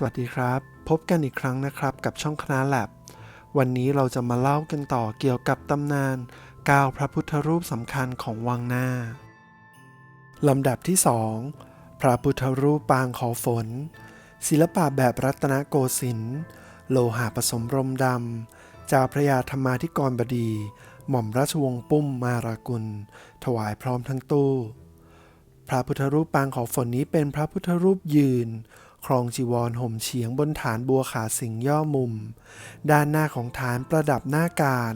สวัสดีครับ พบกันอีกครั้งนะครับกับช่องคณะแลบวันนี้เราจะมาเล่ากันต่อเกี่ยวกับตำนาน9พระพุทธรูปสำคัญของวังหน้าลำดับที่ 2 พระพุทธรูปปางขอฝน ศิลปะแบบรัตนโกสินทร์โลหะผสมรมดำจ้าพระยาธรรมาธิกรบดี หม่อมราชวงศ์ปุ้มมารากุล ถวายพร้อมทั้งตู้ พระพุทธรูปปางขอฝนนี้เป็นพระพุทธรูปยืน ครองจีวรห่มเฉียงบนฐานบัวขาสิงย่อมุม ด้านหน้าของฐานประดับหน้าการ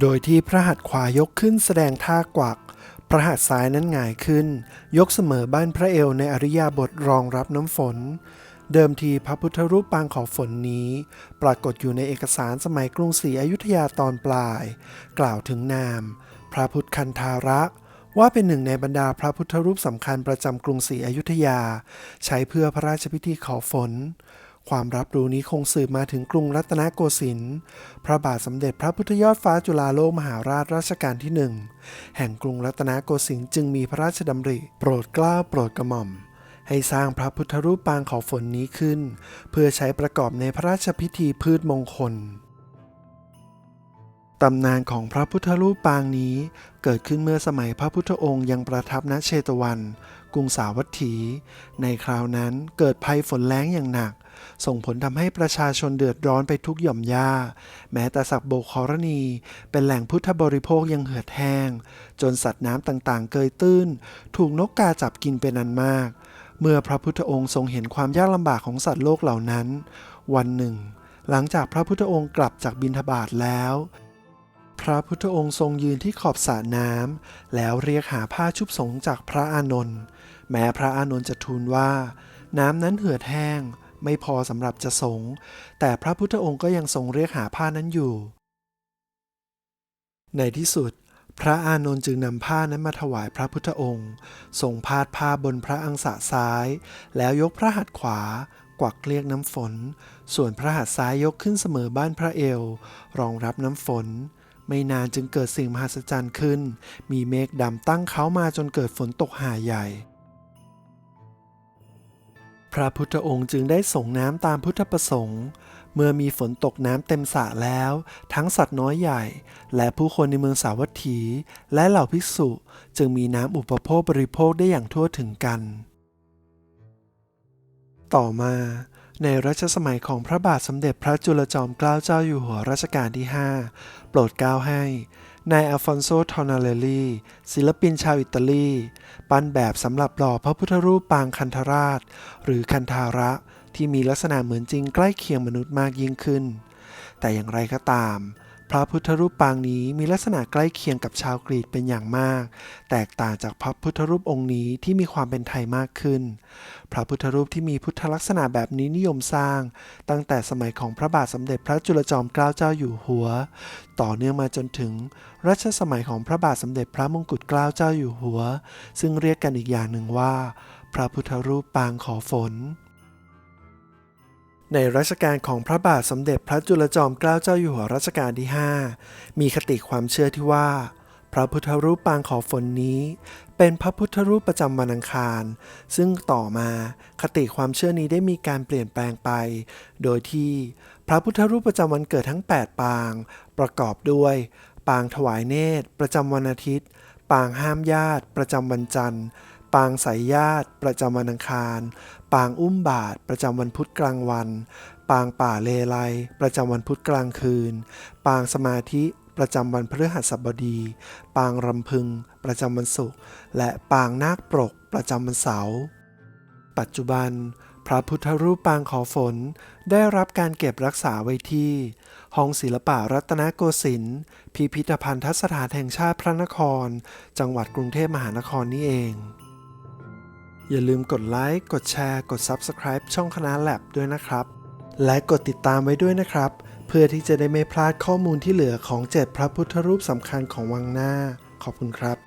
โดยที่พระหัตถ์ขวายกขึ้นแสดงท่ากวัก พระหัตถ์ซ้ายนั้นหงายขึ้น ยกเสมอบ้านพระเอวในอริยาบทรองรับน้ำฝน เดิมทีพระพุทธรูปปางขอฝนนี้ ปรากฏอยู่ในเอกสารสมัยกรุงศรีอยุธยาตอนปลาย กล่าวถึงนาม พระพุทธคันธาระ ว่าเป็นหนึ่งในบรรดาพระพุทธรูปสำคัญประจำกรุงศรีอยุธยา ใช้เพื่อพระราชพิธีขอฝน ความรับรู้นี้คงสืบมาถึงกรุงรัตนโกสินทร์พระบาทสมเด็จพระพุทธยอดฟ้าจุฬาโลกมหาราชรัชกาลที่หนึ่งแห่งกรุงรัตนโกสินทร์จึงมีพระราชดำริ โปรดเกล้าโปรดกระหม่อมให้สร้างพระพุทธรูปปางขอฝนนี้ขึ้น เพื่อใช้ประกอบในพระราชพิธีพืชมงคล ตำนานของพระพุทธรูปปางนี้ เกิดขึ้นเมื่อสมัยพระพุทธองค์ยังประทับณเชตวัน กรุงสาวัตถี ในคราวนั้นเกิดภัยฝนแล้งอย่างหนัก ส่งผลทำให้ประชาชนเดือดร้อนไปทุกหย่อมย่า แม้แต่สักโบกครณี เป็นแหล่งพุทธบริโภคยังเหือดแห้ง จนสัตว์น้ำต่างๆ เกยตื้น ถูกนกกาจับกินเป็นอันมาก เมื่อพระพุทธองค์ทรงเห็นความยากลำบากของสัตว์โลกเหล่านั้น วันหนึ่ง หลังจากพระพุทธองค์กลับจากบิณฑบาตแล้ว ระพุทธองค์ทรงยืนที่ขอบสระน้ำแล้วเรียกหาผ้าชุบสงจากพระอานนท์แม้พระอานนท์จะทูลว่า น้ำนั้นเหือดแห้ง ไม่พอสำหรับจะสง แต่พระพุทธองค์ก็ยังทรงเรียกหาผ้านั้นอยู่ ในที่สุด พระอานนท์จึงนำผ้านั้นมาถวายพระพุทธองค์ทรงพาดผ้าบนพระอังสะซ้าย แล้วยกพระหัตถ์ขวากวักเรียกน้ำฝน ส่วนพระหัตถ์ซ้ายยกขึ้นเสมอบ้านพระเอว รองรับน้ำฝน ไม่นานจึงเกิดสิ่งมหัศจรรย์ขึ้น มีเมฆดำตั้งเขามาจนเกิดฝนตกหาใหญ่ พระพุทธองค์จึงได้ส่งน้ำตามพุทธประสงค์ เมื่อมีฝนตกน้ำเต็มสระแล้ว ทั้งสัตว์น้อยใหญ่ และผู้คนในเมืองสาวัตถี และเหล่าภิกษุจึงมีน้ำอุปโภคบริโภคได้อย่างทั่วถึงกัน ต่อมา ในรัชสมัยของพระบาทสมเด็จพระจุลจอมเกล้าเจ้าอยู่หัวรัชกาลที่ 5 โปรดเกล้าให้ นายอัลฟอนโซ ทอนาเลลีศิลปินชาวอิตาลี ปั้นแบบสำหรับหล่อพระพุทธรูปปางคันธราช หรือคันธาระที่มีลักษณะเหมือนจริงใกล้เคียงมนุษย์มากยิ่งขึ้น แต่อย่างไรก็ตาม พระพุทธรูปปางนี้มีลักษณะใกล้เคียงกับชาวกรีกเป็นอย่างมาก แตกต่างจากพระพุทธรูปองค์นี้ที่มีความเป็นไทยมากขึ้น พระพุทธรูปที่มีพุทธลักษณะแบบนี้นิยมสร้าง ตั้งแต่สมัยของพระบาทสมเด็จพระจุลจอมเกล้าเจ้าอยู่หัว ต่อเนื่องมาจนถึงรัชสมัยของพระบาทสมเด็จพระมงกุฎเกล้าเจ้าอยู่หัว ซึ่งเรียกกันอีกอย่างหนึ่งว่า พระพุทธรูปปางขอฝน ในรัชกาลของพระบาทสมเด็จพระจุลจอมเกล้าเจ้าอยู่หัวรัชกาลที่ 5 มีคติความเชื่อที่ว่า พระพุทธรูปปางขอฝนนี้ เป็นพระพุทธรูปประจำวันอังคาร ซึ่งต่อมาคติความเชื่อนี้ได้มีการเปลี่ยนแปลงไป โดยที่พระพุทธรูปประจำวันเกิดทั้ง 8 ปาง ประกอบด้วย ปางถวายเนตร ประจำวันอาทิตย์ ปางห้ามญาติ ประจำวันจันทร์ ปางสายญาติประจำวันอังคาร ปางอุ้มบาทประจำวันพุธกลางวัน ปางป่าเลไลประจำวันพุธกลางคืน ปางสมาธิประจำวันพฤหัสบดี ปางรำพึง ประจำวันศุกร์ และปางนาคปรก ประจำวันเสาร์ ปัจจุบัน พระพุทธรูปปางขอฝน ได้รับการเก็บรักษาไว้ที่ ห้องศิลปะรัตนโกสินทร์ พิพิธภัณฑสถานแห่งชาติพระนคร จังหวัดกรุงเทพมหานครนี่เอง อย่าลืมกดไลค์ กดแชร์ กด Subscribe ช่องคณะแลบด้วยนะครับ และกดติดตามไว้ด้วยนะครับ เพื่อที่จะได้ไม่พลาดข้อมูลที่เหลือของเจ็ดพระพุทธรูปสำคัญของวังหน้า ขอบคุณครับ